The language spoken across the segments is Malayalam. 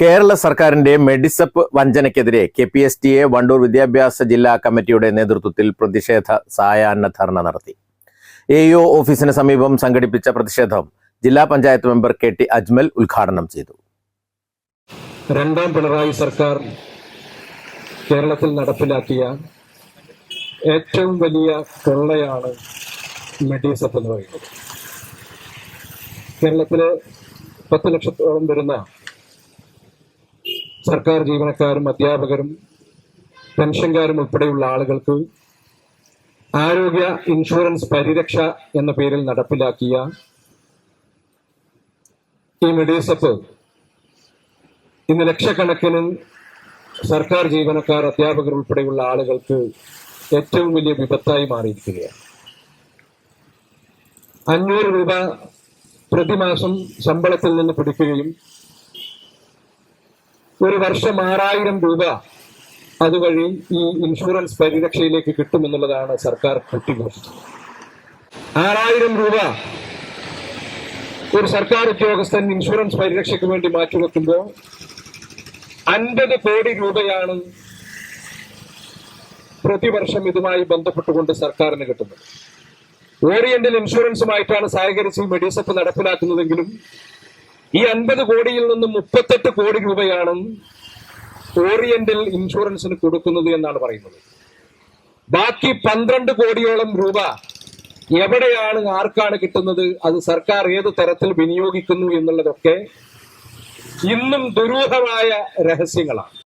കേരള സർക്കാരിന്റെ Medisep വഞ്ചനയ്ക്കെതിരെ K P S T A Vandoor വിദ്യാഭ്യാസ ജില്ലാ കമ്മിറ്റിയുടെ നേതൃത്വത്തിൽ പ്രതിഷേധ സായാഹ്ന ധർണ നടത്തി. എ ഒ ഓഫീസിന് സമീപം സംഘടിപ്പിച്ച പ്രതിഷേധം ജില്ലാ panchayat member K T Ajmal ഉദ്ഘാടനം ചെയ്തു. രണ്ടാം പിണറായി സർക്കാർ കേരളത്തിൽ നടപ്പിലാക്കിയ ഏറ്റവും വലിയ കൊള്ളയാണ് മെഡിസപ്പ് എന്ന് പറയുന്നത്. കേരളത്തിലെ പത്ത് ലക്ഷത്തോളം വരുന്ന സർക്കാർ ജീവനക്കാരും അധ്യാപകരും പെൻഷൻകാരും ഉൾപ്പെടെയുള്ള ആളുകൾക്ക് ആരോഗ്യ ഇൻഷുറൻസ് പരിരക്ഷ എന്ന പേരിൽ നടപ്പിലാക്കിയ ഈ മെഡിസപ്പ് ഇന്ന് ലക്ഷക്കണക്കിന് സർക്കാർ ജീവനക്കാർ അധ്യാപകർ ഉൾപ്പെടെയുള്ള ആളുകൾക്ക് ഏറ്റവും വലിയ വിപത്തായി മാറിയിരിക്കുകയാണ്. അഞ്ഞൂറ് രൂപ പ്രതിമാസം ശമ്പളത്തിൽ നിന്ന് പിടിക്കുകയും ഒരു വർഷം ആറായിരം രൂപ അതുവഴി ഈ ഇൻഷുറൻസ് പരിരക്ഷയിലേക്ക് കിട്ടുമെന്നുള്ളതാണ് സർക്കാർ കുട്ടിഘോഷിച്ചത് ആറായിരം രൂപ ഒരു സർക്കാർ ഉദ്യോഗസ്ഥൻ ഇൻഷുറൻസ് പരിരക്ഷയ്ക്ക് വേണ്ടി മാറ്റിവെക്കുമ്പോൾ അൻപത് കോടി രൂപയാണ് പ്രതിവർഷം ഇതുമായി ബന്ധപ്പെട്ടുകൊണ്ട് സർക്കാരിന് കിട്ടുന്നത്. ഓറിയന്റൽ ഇൻഷുറൻസുമായിട്ടാണ് സഹകരിച്ച് മെഡിസപ്പ് നടപ്പിലാക്കുന്നതെങ്കിലും ഈ അൻപത് കോടിയിൽ നിന്ന് മുപ്പത്തെട്ട് കോടി രൂപയാണ് ഓറിയന്റൽ ഇൻഷുറൻസിന് കൊടുക്കുന്നത് എന്നാണ് പറയുന്നത്. ബാക്കി പന്ത്രണ്ട് കോടിയോളം രൂപ എവിടെയാണ് ആർക്കാണ് കിട്ടുന്നത് അത് സർക്കാർ ഏത് തരത്തിൽ വിനിയോഗിക്കുന്നു എന്നുള്ളതൊക്കെ ഇന്നും ദുരൂഹമായ രഹസ്യങ്ങളാണ്.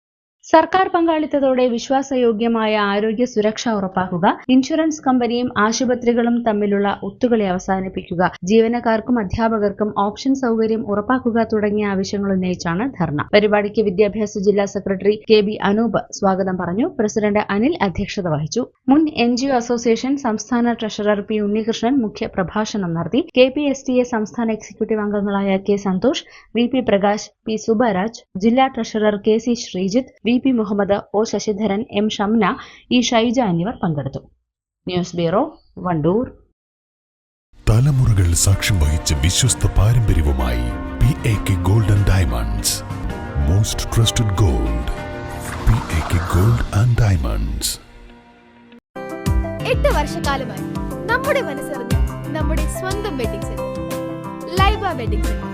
സർക്കാർ പങ്കാളിത്തത്തോടെ വിശ്വാസയോഗ്യമായ ആരോഗ്യ സുരക്ഷ ഉറപ്പാക്കുക ഇൻഷുറൻസ് കമ്പനിയും ആശുപത്രികളും തമ്മിലുള്ള ഒത്തുകളി അവസാനിപ്പിക്കുക ജീവനക്കാർക്കും അധ്യാപകർക്കും ഓപ്ഷൻ സൗകര്യം ഉറപ്പാക്കുക തുടങ്ങിയ ആവശ്യങ്ങൾ ഉന്നയിച്ചാണ് ധർണ. പരിപാടിക്ക് വിദ്യാഭ്യാസ ജില്ലാ സെക്രട്ടറി കെ ബി അനൂപ് സ്വാഗതം പറഞ്ഞു. പ്രസിഡന്റ് അനിൽ അധ്യക്ഷത വഹിച്ചു. മുൻ എൻ ജി അസോസിയേഷൻ സംസ്ഥാന ട്രഷറർ പി ഉണ്ണികൃഷ്ണൻ മുഖ്യ പ്രഭാഷണം നടത്തി. K P S T A സംസ്ഥാന എക്സിക്യൂട്ടീവ് അംഗങ്ങളായ K Santhosh V P Prakash P Subaraj ജില്ലാ treasurer K C Sreejith V P Muhammad O Sasidharan M Shamna E Shaija എന്നിവർ പങ്കെടുത്തു. News bureau Wandoor. തലമുറകൾ സാക്ഷ്യം വഹിച്ച വിശ്വസ്ത പാരമ്പര്യവുമായി P A K golden diamonds most trusted gold P A K gold and diamonds എട്ട് വർഷക്കാലമായി നമ്മുടെ മനസ്സറിഞ്ഞ നമ്മുടെ സ്വന്തം wedding centre Laiba wedding centre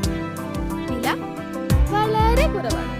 വില വളരെ കുറവാണ്.